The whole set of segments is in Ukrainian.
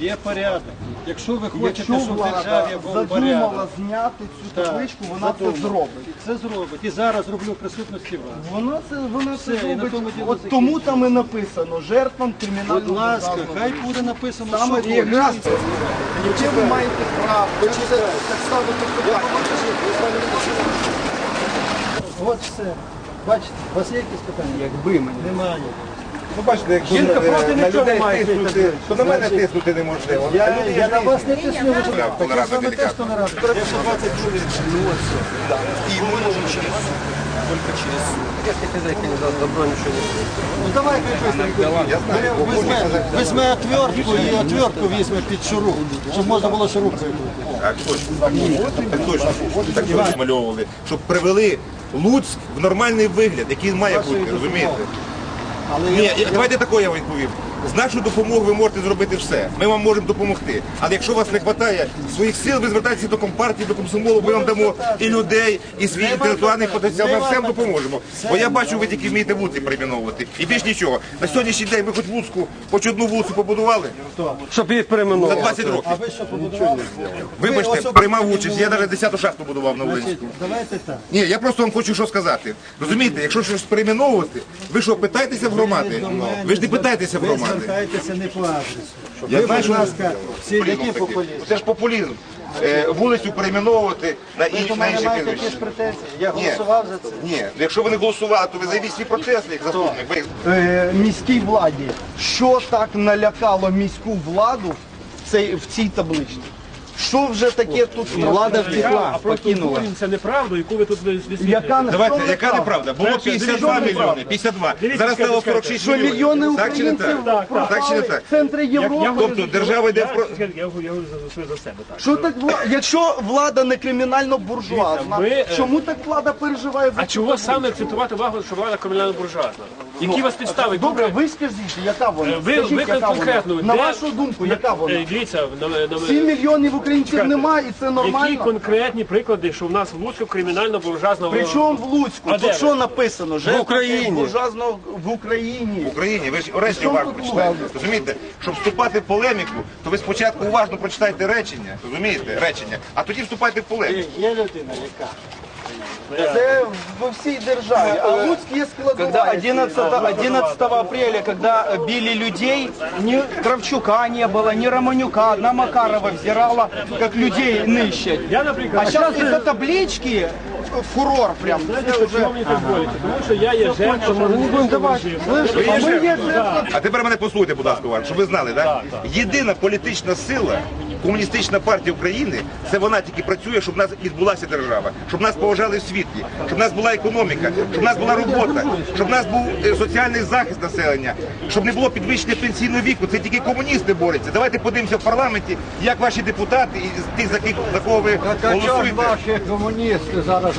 Є порядок. Якщо ви хочете, Якщо щоб в влада державі був задумала порядок, зняти цю так, табличку, вона це задумала. зробить. Це зробить. І зараз роблю в присутності вас. Вона це вона це Все, і на зробить. тому діло От тому там і написано жертвам кримінального Будь ласка, державного хай буде написано, Саме що якраз хочете. яке ви маєте право. Так ставити питання. От все. Бачите, у вас є якісь питання? Якби мені. Немає. Ну бачите, якщо Жінка на- проти на нічого людей має тиснути, то на мене тиснути неможливо. Я, А люди я ж на вас не тисню, ви що? Так я з вами теж то не раду. Якщо 20 чоловік. Ну давай. Я знаю, бо Візьме, візьме отвертку і отвертку візьме під шуруп, щоб можна було шурупкою. Так точно. Так точно. Так точно змальовували, щоб привели Луцьк в нормальний вигляд, який має бути, розумієте? Але Ні, я, давайте такое я вам відповім. З нашою допомогою ви можете зробити все. Ми вам можемо допомогти. Але якщо у вас не вистачає своїх сил, ви звертайтеся до компартії, до комсомолу, ми вам дамо і людей, і свій інтелектуальний потенціал. Ми всім допоможемо. Бо я бачу, ви тільки вмієте вулиці перейменовувати. І більш нічого. На сьогоднішній день ви хоч в Луцьку, хоч одну вулицю побудували Щоб їх за 20 років. а ви що побудували? Вибачте, приймав участь. Я навіть 10-ту шахту будував на Волинську. давайте так. Ні, я просто вам хочу що сказати. Розумієте, якщо щось перейменовувати, ви що, питаєтеся в громади? Ви ж не питаєтеся в громади. Звертаєтеся не по адресу. Ви, будь ласка, всі які Популізм Це ж популізм. Е, вулицю перейменовувати на Ви інші на мене інші маєте прізвища. якісь претензії? Я Ні. голосував за це. Ні, якщо ви не голосували, то ви зайдіть свій процес як заступник. Ви Е, міській владі, що так налякало міську владу в цей в цій табличці? Що вже таке тут влада втекла, покинула? Це неправду, яку ви тут висвітлюєте. Яка Давайте, що яка неправда? Було 52 мільйони, 52. Дивіться, Зараз стало скажіть, 46 Що мільйони. Так чи не українців так? Так, Так чи не так? в центрі Європи? Тобто держава йде в про... Я, я, говорю- за, за себе так. Що так вла- якщо влада не кримінально буржуазна, Дивіться, е, чому так влада переживає за А чого саме акцентувати увагу, що влада кримінально буржуазна? Які у вас підстави? Добре, ви скажіть, яка вона? Е, Ви, Скажіть, ви яка конкретно. вона? На де- вашу думку, яка Е, вона? Дивіться, на, на, 7 мільйонів українців Чекайте. немає, і це які нормально. конкретні приклади, що в нас в Луцьку кримінально буржуазна? Причому в Луцьку? А де Тут що написано? Жертва Україні. буржуазного в Україні. В Україні, ви ж Чому уважно тут прочитаєте. Розумієте? Щоб вступати в полеміку, то ви спочатку уважно прочитайте речення, розумієте? Речення, а тоді вступайте в полеміку. Є людина, яка? Це во всій державі. А Луцьк є складова. Когда 11, 11 апреля, когда э, били людей, ни Кравчука не было, ни Романюка, одна Макарова взирала, как людей нищать. Я, наприклад, А сейчас из-за таблички фурор прям. знаєте, чому мені так боляче? Тому що я є жертвою. А ми є жертва. А тепер мене послухайте, будь ласка, щоб ви знали, да? Єдина політична сила, комуністична партія України, це вона тільки працює, щоб в нас відбулася держава, щоб нас поважали в світі, щоб в нас була економіка, щоб в нас була робота, щоб в нас був е, соціальний захист населення, щоб не було підвищення пенсійного віку. Це тільки комуністи борються. Давайте подивимося в парламенті, як ваші депутати і тих, за кого ви голосуєте. Наші комуністи зараз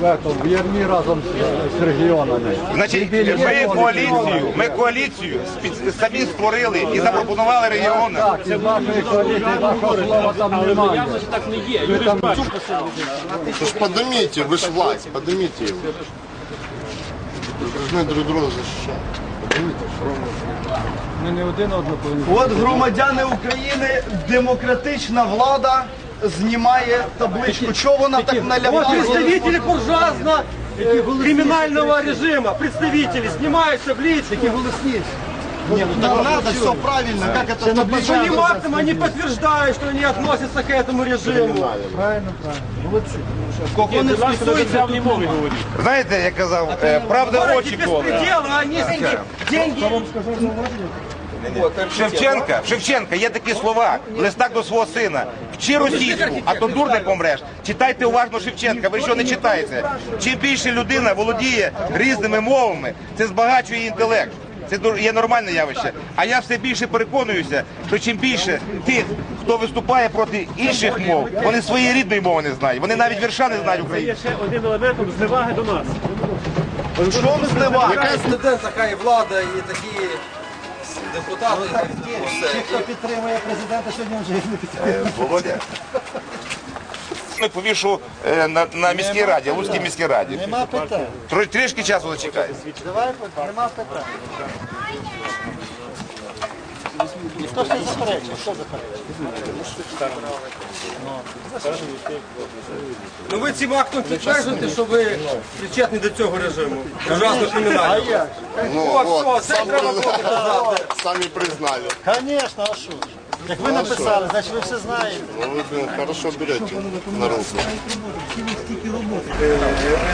в, ярмі разом з, з регіонами. Значить, ми коаліцію, ми коаліцію самі створили і запропонували регіонам. Так, і в коаліції слова там Але немає. явно ж так не є. Люди ж бачать. Ну ж поднимите, вы ж власть, поднимите его. Вы должны друг друга защищать. Поднимите. Ми не один одного повинні. От громадяни України, демократична влада знімає табличку. Чого вона так налякала? Представители буржуазно криминального режима, представители снимают табличку. Такі голосні. Ні, ну так надо, все правильно. Це Своим табличка? актом они подтверждают, что они относятся к этому режиму. Правильно, правильно. Молодці. Кого не стосується, не мові говорить. Знаєте, як казав, е, правда очі коле. Беспредела, они деньги Шевченка, Шевченка, є такі слова, листак до свого сина. Вчи російську, а то дурне помреш. Читайте уважно Шевченка, ви що не читаєте? Чим більше людина володіє різними мовами, це збагачує її інтелект. Це є нормальне явище. А я все більше переконуюся, що чим більше тих, хто виступає проти інших мов, вони своєї рідної мови не знають. Вони навіть вірша не знають Є українською. ще один елемент зневаги до нас. що ми зневаги? Президент, така і влада, і такі депутати. Ті, хто підтримує президента, сьогодні вже не підтримує. Володя. Не повішу е, на, на міській раді, Луцькій міській раді. Нема питань. Тро- Трішки часу зачекаю. Давай, нема питань. Ніхто ж не заперечує, що заперечує? Ну ви цим актом підтверджуєте, що ви причетні до цього режиму. Ужасно кримінально. Ну, О, вот, все, це треба було казати. Сами признали. Звісно, а що ж? Як ви написали, значить ви все знаєте. Ну, вы блин, хорошо берете на руку.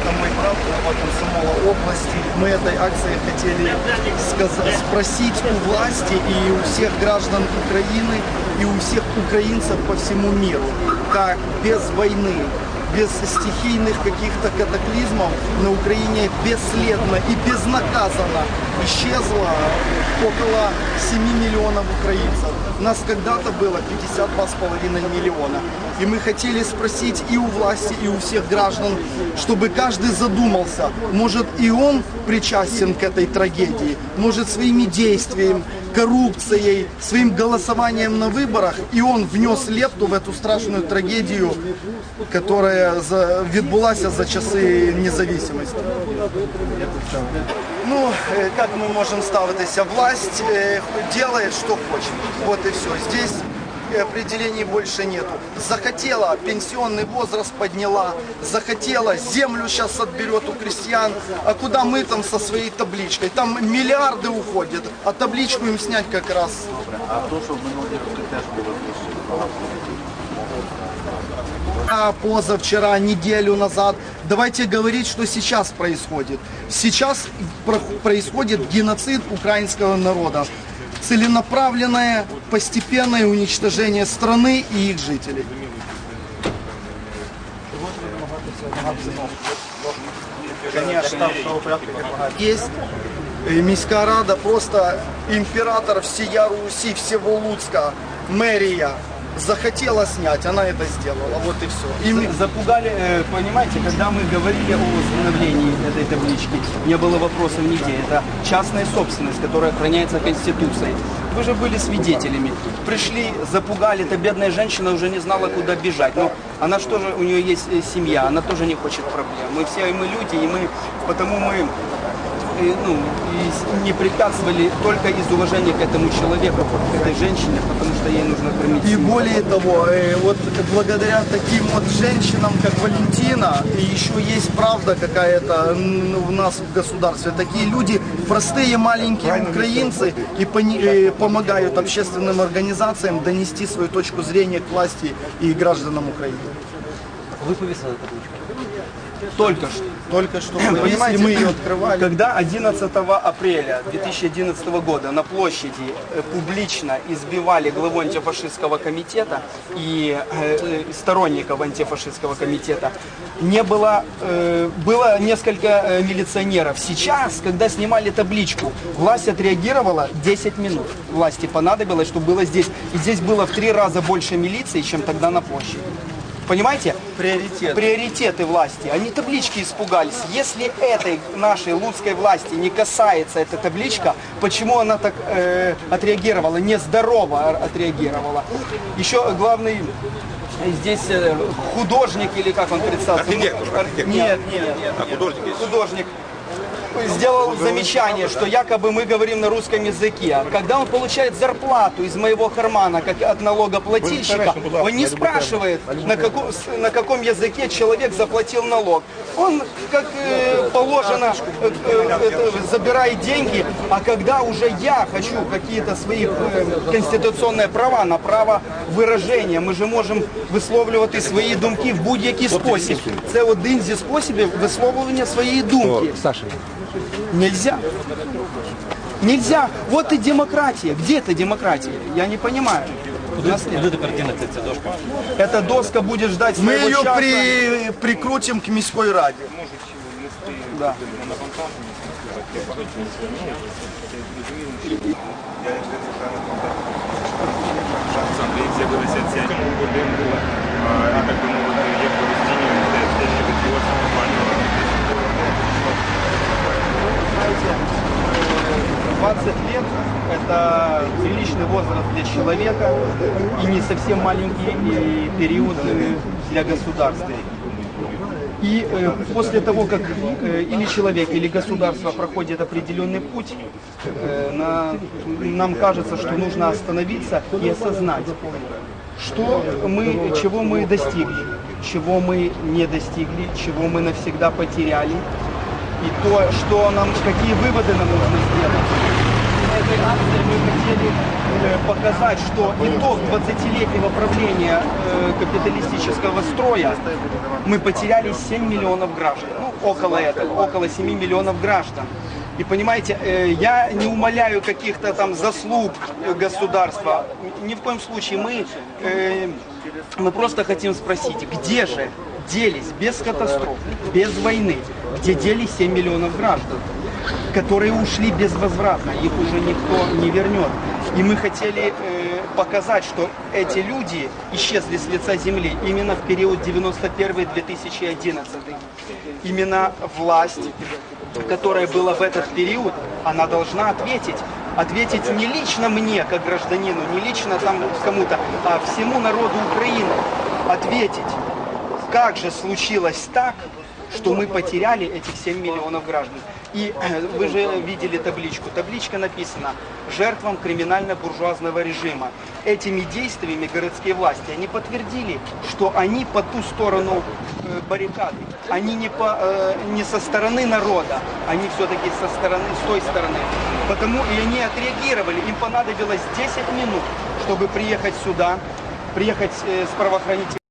Это мой брат, глава комсомола области. Мы этой акцией хотели сказа- спросить у власти и у всех граждан Украины, и у всех украинцев по всему миру, как без войны, без стихийных каких-то катаклизмов на Украине бесследно и безнаказанно исчезло около 7 миллионов украинцев. Нас когда-то было 52,5 миллиона. И мы хотели спросить и у власти, и у всех граждан, чтобы каждый задумался, может и он причастен к этой трагедии, может своими действиями, коррупцией, своим голосованием на выборах, и он внес лепту в эту страшную трагедию, которая відбулася за часи независимости. Ну, как мы можем ставитися? Власть делает, что хочет. Вот и все. Здесь определений больше нету. Захотела, пенсионный возраст подняла. Захотела, землю сейчас отберет у крестьян. А куда мы там со своей табличкой? Там миллиарды уходят, а табличку им снять как раз. А позавчера, неделю назад. Давайте говорить, что сейчас происходит. Сейчас про- происходит геноцид украинского народа. Целенаправленное, постепенное уничтожение страны и их жителей. Есть э, міська рада, просто император всея Руси, всего Луцка, мэрия захотела снять, она это сделала, вот и все. Им запугали, э, понимаете, когда мы говорили о установлении этой таблички, не было вопросов нигде. Это частная собственность, которая охраняется Конституцией. Вы же были свидетелями. Пришли, запугали, эта бедная женщина уже не знала, куда бежать. Но она что же, у нее есть э, семья, она тоже не хочет проблем. Мы все, и мы люди, и мы, потому мы э, ну, и с- не препятствовали только из уважения к этому человеку, к этой женщине, потому что ей нужно кормить И семью. более того, э, вот благодаря таким вот женщинам, как Валентина, и еще есть правда какая-то м, в нас в государстве. Такие люди, простые маленькие украинцы, и пони- э, помогают общественным организациям донести свою точку зрения к власти и гражданам Украины. Только что. Только что понимаете, мы ее открывали. Когда 11 апреля 2011 года на площади э, публично избивали главу антифашистского комитета и э, э, сторонников антифашистского комитета, не было, было несколько милиционеров. Сейчас, когда снимали табличку, власть отреагировала 10 минут. Власти понадобилось, чтобы было здесь. И здесь было в три раза больше милиции, чем тогда на площади. Понимаете? Приоритет. приоритеты власти. Они таблички испугались. Если этой нашей луцкой власти не касается эта табличка, почему она так э, отреагировала, нездорово отреагировала? Еще главный здесь э, художник или как он представился? Архитектор, архитектор. Нет, нет, нет. А художник есть? Художник сделал замечание, что якобы мы говорим на русском языке. Когда он получает зарплату из моего кармана, как от налогоплательщика, он не спрашивает, на каком, с- на каком языке человек заплатил налог. Он, как э, положено, э, э, это, забирает деньги, а когда уже я хочу какие-то свои э, конституционные права на право выражения, ми же можемо висловлювати свої думки в будь-який спосіб. Це один зі способів висловлювання своєї думки. Нельзя. Нельзя. Вот и демократия. Где эта демократия? Я не понимаю. У нас нет. Эта доска будет ждать Мы своего ее часа. при- прикрутим к міської раді. Да. Це висяться в цьому будинку, а, і так би мовити, 20 лет – это приличный возраст для человека и не совсем маленький период э, для государства. И э, после того, как э, или человек, или государство проходит определенный путь, э, на- нам кажется, что нужно остановиться и осознать, что мы, чего мы достигли, чего мы не достигли, чего мы навсегда потеряли, и то, что нам, какие выводы нам нужно сделать. Этой акции мы хотели э, показать, что итог 20-летнего правления э, капиталистического строя мы потеряли 7 миллионов граждан. Ну, около этого, около 7 миллионов граждан. И понимаете, э, я не умоляю каких-то там заслуг государства. Ни в коем случае мы, мы просто хотим спросить, где же делись без катастроф, без войны, где делись 7 миллионов граждан, которые ушли безвозвратно, их уже никто не вернет. И мы хотели э, показать, что эти люди исчезли с лица земли именно в период 91-2011. Именно власть, которая была в этот период, она должна ответить. Ответить не лично мне, как гражданину, не лично там кому-то, а всему народу Украины. Ответить, как же случилось так, что мы потеряли этих 7 миллионов граждан. И э, вы же видели табличку. Табличка написана «Жертвам криминально-буржуазного режима». Этими действиями городские власти, они подтвердили, что они по ту сторону э, баррикады. Они не, по, э, не со стороны народа, они все-таки со стороны, с той стороны. Потому и они отреагировали. Им понадобилось 10 минут, чтобы приехать сюда, приехать с правоохранительными